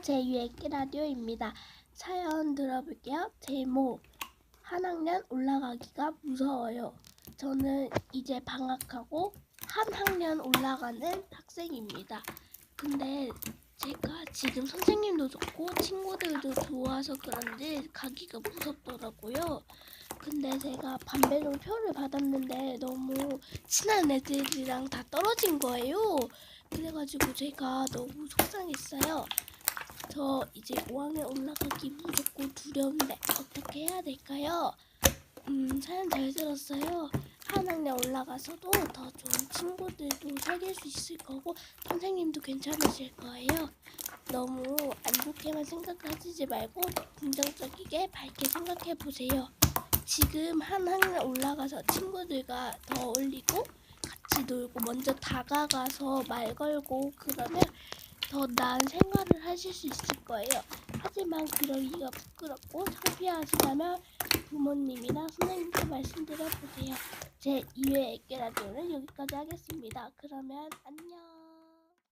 제2의 끼라디오입니다. 사연 들어볼게요. 제목 한 학년 올라가기가 무서워요. 저는 이제 방학하고 한 학년 올라가는 학생입니다. 근데 제가 지금 선생님도 좋고 친구들도 좋아서 그런지 가기가 무섭더라고요. 근데 제가 반배정 표를 받았는데 너무 친한 애들이랑 다 떨어진 거예요. 그래가지고 제가 너무 속상했어요. 저 이제 5학년 올라가기 무섭고 두려운데 어떻게 해야 될까요? 음, 사연 잘 들었어요. 한 학년 올라가서도 더 좋은 친구들도 사귈 수 있을 거고 선생님도 괜찮으실 거예요. 너무 안 좋게만 생각하시지 말고 긍정적이게 밝게 생각해 보세요. 지금 한 학년 올라가서 친구들과 더 어울리고 같이 놀고 먼저 다가가서 말 걸고 그러면 더 나은 생활을 하실 수 있을 거예요. 하지만 그러기가 부끄럽고 창피하시다면 부모님이나 선생님께 말씀드려 보세요. 제 2회 애깨 라디오는 여기까지 하겠습니다. 그러면 안녕.